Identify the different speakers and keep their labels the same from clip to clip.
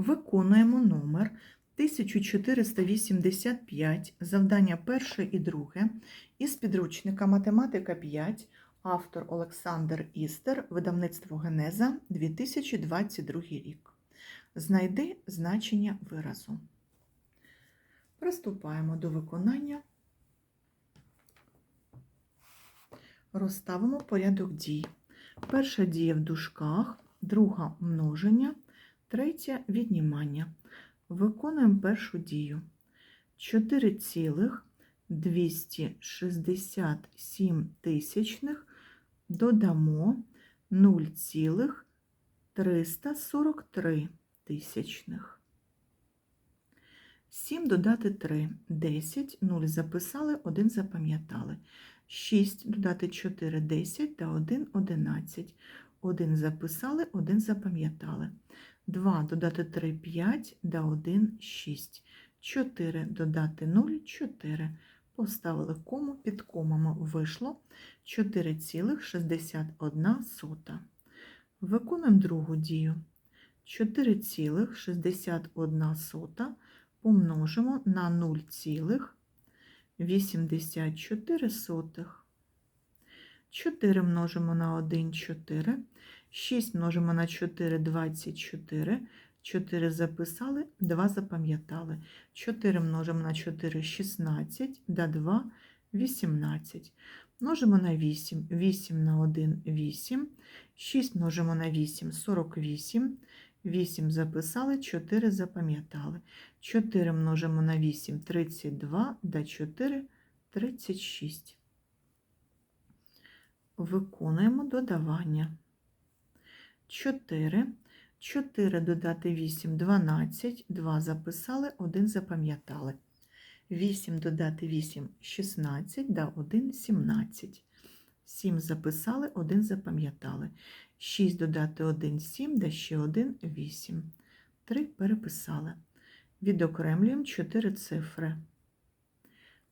Speaker 1: Виконуємо номер 1485, завдання перше і друге із підручника Математика 5, автор Олександр Істер, видавництво Генеза, 2022 рік. Знайди значення виразу. Приступаємо до виконання. Розставимо порядок дій. Перша дія в дужках, друга множення, третя віднімання. Виконуємо першу дію. 4,267 тисячних додамо 0,343 тисячних. 7 додати 3 – 10, 0 записали, 1 запам'ятали. 6 додати 4 – 10 та 1 – 11. 1 записали, 1 запам'ятали. 2 додати 3 – 5, да 1 – 6. 4 додати 0 – 4. Поставили кому, під комами вийшло 4,61. Виконуємо другу дію. 4,61 помножимо на 0,84. 4 множимо на 1 – 4. 6 множимо на 4 – 24. 4 записали, 2 запам'ятали. 4 множимо на 4 – 16, да 2 – 18. Множимо на 8, 8 на 1 – 8. 6 множимо на 8 – 48. 8 записали, 4 запам'ятали. 4 множимо на 8 – 32, да 4 – 36. Виконуємо додавання. 4. 4 додати 8 – 12, 2 записали, 1 запам'ятали. 8 додати 8 – 16, да 1 – 17. 7 записали, 1 запам'ятали. 6 додати 1 – 7, да ще 1 – 8. 3 переписали. Відокремлюємо 4 цифри.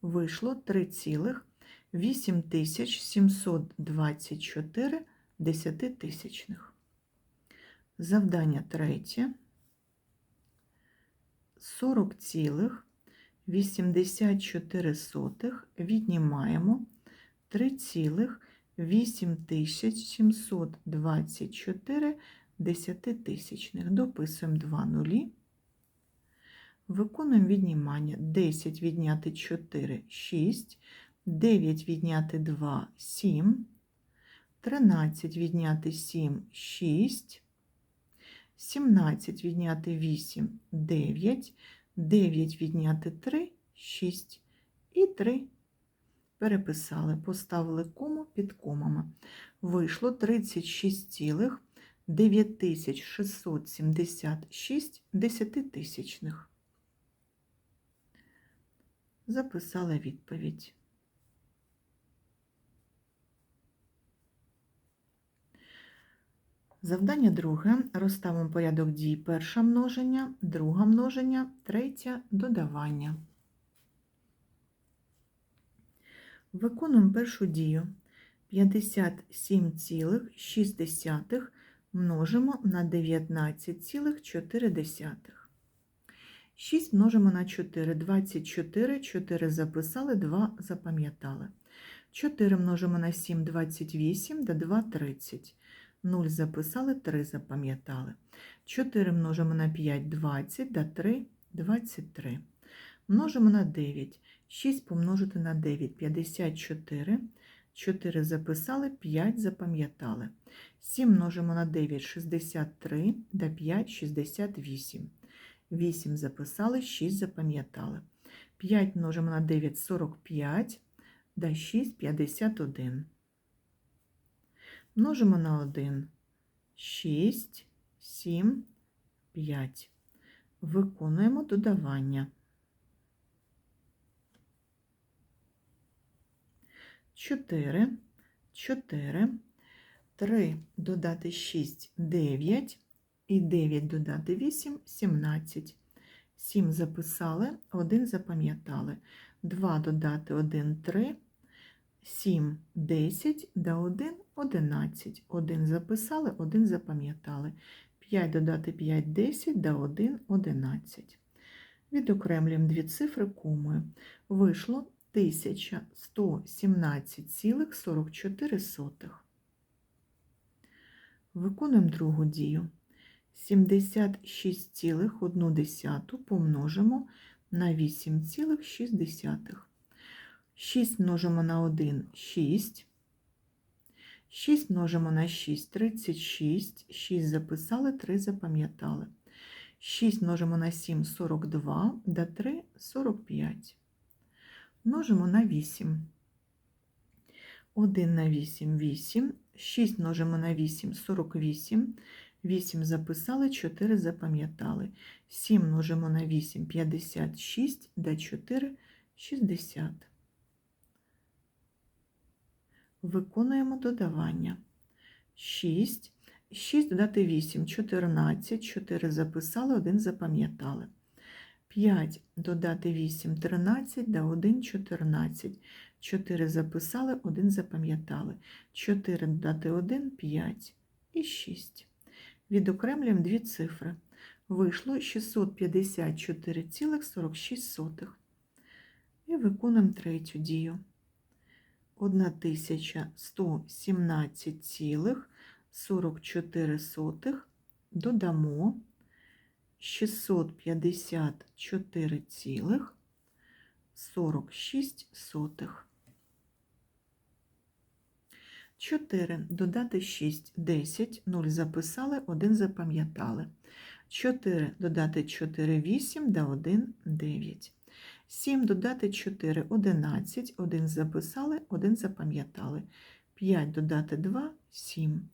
Speaker 1: Вийшло 3,8724 десятитисячних. Завдання третє. 40,84 віднімаємо 3,8724 десятитисячних. Дописуємо 2 нулі. Виконуємо віднімання. 10 відняти 4 – 6, 9 відняти 2 – 7, 13 відняти 7 – 6, 17 відняти 8 – 9, 9 відняти 3 – 6 і 3 переписали, поставили кому під комами. Вийшло 36,9676 десятитисячних. Записали відповідь. Завдання друге. Розставимо порядок дій перше множення, друге множення, третє додавання. Виконуємо першу дію. 57,6 множимо на 19,4. 6 множимо на 4, 24, 4 записали, 2 запам'ятали. 4 множимо на 7, 28, да 2 – 30. 0 записали, 3 запам'ятали. 4 множимо на 5, 20, да 3 – 23. Множимо на 9. 6 помножити на 9 – 54. 4 записали, 5 запам'ятали. 7 множимо на 9 – 63, да 5 – 68. 8 записали, 6 запам'ятали. 5 множимо на 9 – 45, да 6 – 51. Множимо на 1 – 6, 7, 5. Виконуємо додавання. 4, 4, 3 додати 6 – 9, і 9 додати 8 – 17. 7 записали, 1 запам'ятали. 2 додати 1 – 3, 7 – 10, да 1 – 11. 1 записали, 1 запам'ятали. 5 додати 5 10 да 1 11. Відокремлюємо дві цифри комою. Вийшло 1117,44. Виконуємо другу дію. 76,1 помножимо на 8,6. 6 множимо на 1 – 6. 6 множимо на 6 – 36. 6 записали, 3 запам'ятали. 6 множимо на 7 – 42, да 3 – 45. Множимо на 8. 1 на 8 – 8. 6 множимо на 8 – 48. 8 записали, 4 запам'ятали. 7 множимо на 8 – 56, да 4 – 60. Виконуємо додавання. 6. 6 додати 8 – 14, 4 записали, 1 запам'ятали. 5 додати 8 – 13, да 1 – 14. 4 записали, 1 запам'ятали. 4 додати 1 – 5 і 6. Відокремлюємо дві цифри. Вийшло 654,46. І виконуємо третю дію. 1117,44 додамо 654,46. 4 додати 6 10, 0 записали, 1 запам'ятали. 4 додати 4 8 да 1 9. 7 додати 4 11, 1 записали, 1 запам'ятали. 5 додати 2 7.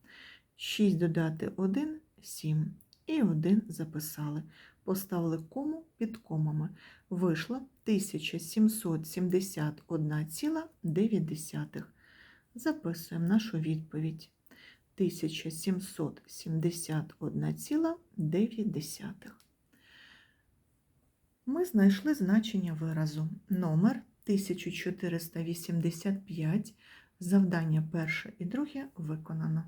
Speaker 1: 6 додати 1 7 і 1 записали. Поставили кому під комами. Вийшло 1771,9. Записуємо нашу відповідь 1771,9. Ми знайшли значення виразу. Номер 1485. Завдання перше і друге виконано.